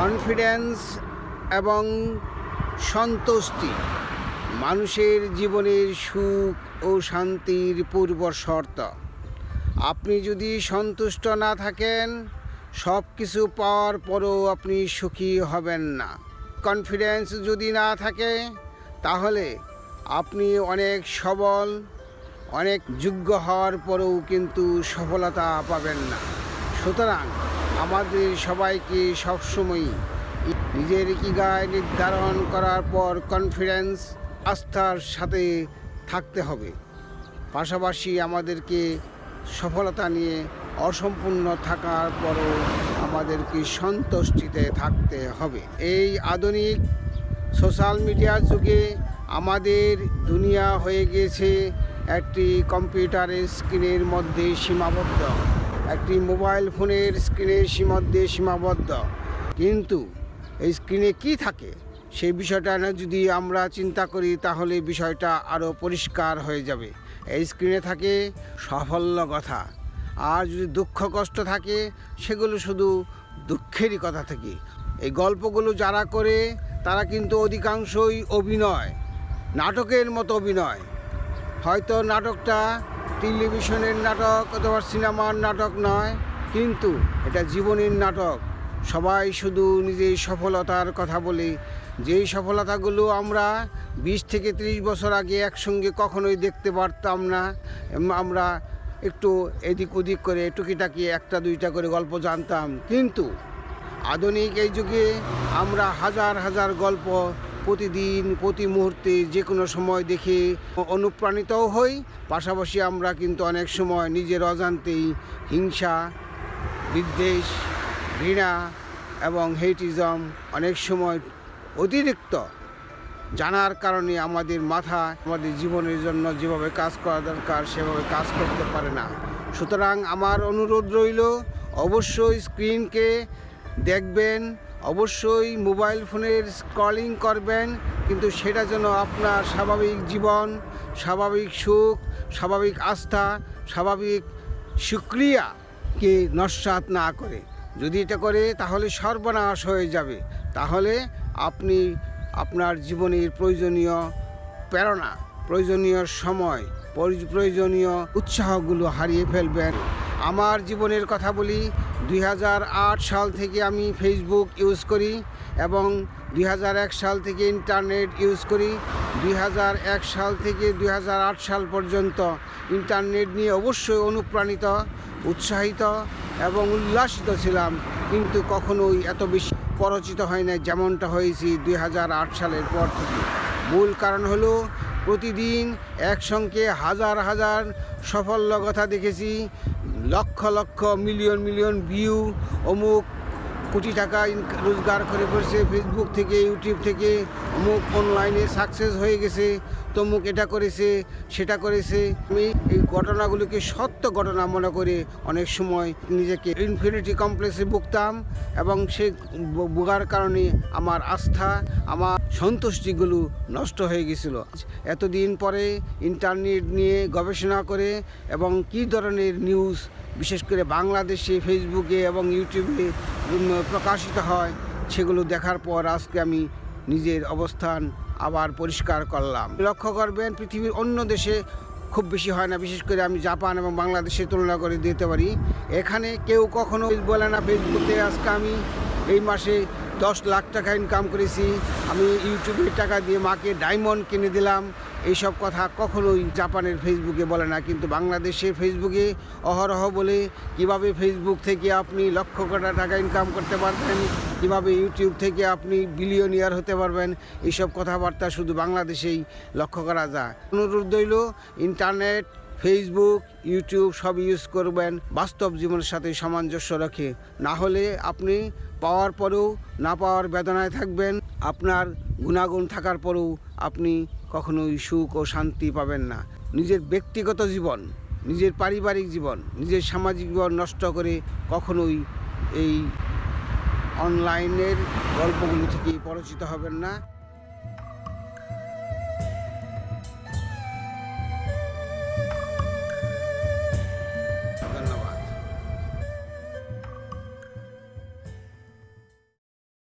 Confidence এবং সন্তুষ্টি, মানুষের জীবনের সুখ ও শান্তির পূর্ব শর্ত। আপনি যদি সন্তুষ্ট না থাকেন সব কিছু পাওয়ার পরও আপনি সুখী হবেন না। কনফিডেন্স যদি না থাকে, তাহলে আপনি অনেক সবল, অনেক যোগ্য হওয়ার পরেও কিন্তু সফলতা পাবেন না। সুতরাং আমাদের সবাইকে সবসময়ই নিজের ইকিগায় নির্ধারণ করার পর কনফিডেন্স আস্থার সাথে থাকতে হবে। পাশাপাশি আমাদেরকে সফলতা নিয়ে অসম্পূর্ণ থাকার পরও আমাদেরকে সন্তুষ্টিতে থাকতে হবে। এই আধুনিক সোশ্যাল মিডিয়ার যুগে আমাদের দুনিয়া হয়ে গিয়েছে একটি কম্পিউটারের স্ক্রিনের মধ্যে সীমাবদ্ধ। একটি মোবাইল ফোনের স্ক্রিনের মধ্যে সীমাবদ্ধ। কিন্তু এই স্ক্রিনে কি থাকে? সেই বিষয়টা না যদি আমরা চিন্তা করি, তাহলে বিষয়টা আরও পরিষ্কার হয়ে যাবে। এই স্ক্রিনে থাকে সাফল্য কথা। আর যদি দুঃখ, কষ্ট থাকে, সেগুলো শুধু দুঃখেরই কথা থেকে। এই গল্পগুলো যারা করে, তারা কিন্তু অধিকাংশই অভিনয়, নাটকের মতো অভিনয়। হয়তো নাটকটা টেলিভিশনের নাটক অথবা সিনেমার নাটক নয়, কিন্তু এটা জীবনের নাটক। সবাই শুধু নিজের সফলতার কথা বলে। যেই সফলতাগুলো আমরা বিশ থেকে ত্রিশ বছর আগে একসঙ্গে কখনোই দেখতে পারতাম না আমরা একটু এদিক ওদিক করে টুকিটাকি একটা দুইটা করে গল্প জানতাম। কিন্তু আধুনিক এই যুগে আমরা হাজার হাজার গল্প প্রতিদিন, প্রতি মুহূর্তে যে কোনো সময় দেখে অনুপ্রাণিতও হই। পাশাপাশি আমরা কিন্তু অনেক সময় নিজের অজান্তেই হিংসা, বিদ্বেষ, ঘৃণা এবং হেটিজম অনেক সময় অতিরিক্ত জানার কারণে আমাদের মাথা আমাদের জীবনের জন্য যেভাবে কাজ করা দরকার সেভাবে কাজ করতে পারে না। সুতরাং আমার অনুরোধ রইল, অবশ্যই স্ক্রিনকে দেখবেন অবশ্যই মোবাইল ফোনের স্ক্রলিং করবেন, কিন্তু সেটা যেন আপনার স্বাভাবিক জীবন, স্বাভাবিক সুখ, স্বাভাবিক আস্থা, স্বাভাবিক সুক্রিয়াকে নস্বাত না করে। যদি এটা করে, তাহলে সর্বনাশ হয়ে যাবে। তাহলে আপনি আপনার জীবনের প্রয়োজনীয় প্রেরণা, প্রয়োজনীয় সময়, প্রয়োজনীয় উৎসাহগুলো হারিয়ে ফেলবেন। আমার জীবনের কথা বলি দুই হাজার আট সাল থেকে আমি ফেসবুক ইউজ করি এবং দুই হাজার এক সাল থেকে ইন্টারনেট ইউজ করি। দুই হাজার এক সাল থেকে দুই হাজার আট সাল পর্যন্ত ইন্টারনেট নিয়ে অবশ্যই অনুপ্রাণিত, উৎসাহিত এবং উল্লাসিত ছিলাম। কিন্তু কখনোই এত বেশি পরিচিত হয় না যেমনটা হয়েছি দুই হাজার আট সালের পর থেকে। মূল কারণ হলো প্রতিদিন একসঙ্গে হাজার হাজার সফল কথা দেখেছি। Lakh lakh million million view, অমুক কোটি টাকা রোজগার করে পড়ছে ফেসবুক থেকে ইউটিউব থেকে, অমুক অনলাইনে সাকসেস হয়ে গেছে। তমুক এটা করেছে, সেটা করেছে। আমি এই ঘটনাগুলোকে সত্য ঘটনা মনে করে অনেক সময় নিজেকে ইনফিনিটি কমপ্লেক্সে ভুগতাম এবং সে ভোগার কারণে আমার আস্থা, আমার সন্তুষ্টিগুলো নষ্ট হয়ে গেছিল। এতদিন পরে ইন্টারনেট নিয়ে গবেষণা করে এবং কী ধরনের নিউজ বিশেষ করে বাংলাদেশে ফেসবুকে এবং ইউটিউবে প্রকাশিত হয়, সেগুলো দেখার পর আজকে আমি নিজের অবস্থান আবার পরিষ্কার করলাম। লক্ষ্য করবেন, পৃথিবীর অন্য দেশে খুব বেশি হয় না। বিশেষ করে আমি জাপান এবং বাংলাদেশে তুলনা করে দিতে পারি। এখানে কেউ কখনো বলে না, ফেসবুকে আজকে আমি এই মাসে দশ লাখ টাকা ইনকাম করেছি। আমি ইউটিউবের টাকা দিয়ে মাকে ডায়মন্ড কিনে দিলাম। এইসব কথা কখনোই জাপানের ফেসবুকে বলে না, কিন্তু বাংলাদেশে ফেসবুকে অহরহ বলে কীভাবে ফেসবুক থেকে আপনি লক্ষ কোটা টাকা ইনকাম করতে পারবেন, কীভাবে ইউটিউব থেকে আপনি বিলিয়নিয়ার হতে পারবেন, এইসব কথাবার্তা শুধু বাংলাদেশেই লক্ষ্য করা যায়। অনুরোধ রইল ইন্টারনেট ফেসবুক ইউটিউব সব ইউজ করবেন, বাস্তব জীবনের সাথে সামঞ্জস্য রাখে। না হলে আপনি পাওয়ার পরেও না পাওয়ার বেদনায় থাকবেন, আপনার গুণাগুণ থাকার পরেও আপনি কখনোই সুখ ও শান্তি পাবেন না। নিজের ব্যক্তিগত জীবন, নিজের পারিবারিক জীবন, নিজের সামাজিক জীবন নষ্ট করে কখনোই এই অনলাইনের গল্পগুলি থেকে পরিচিত হবেন না।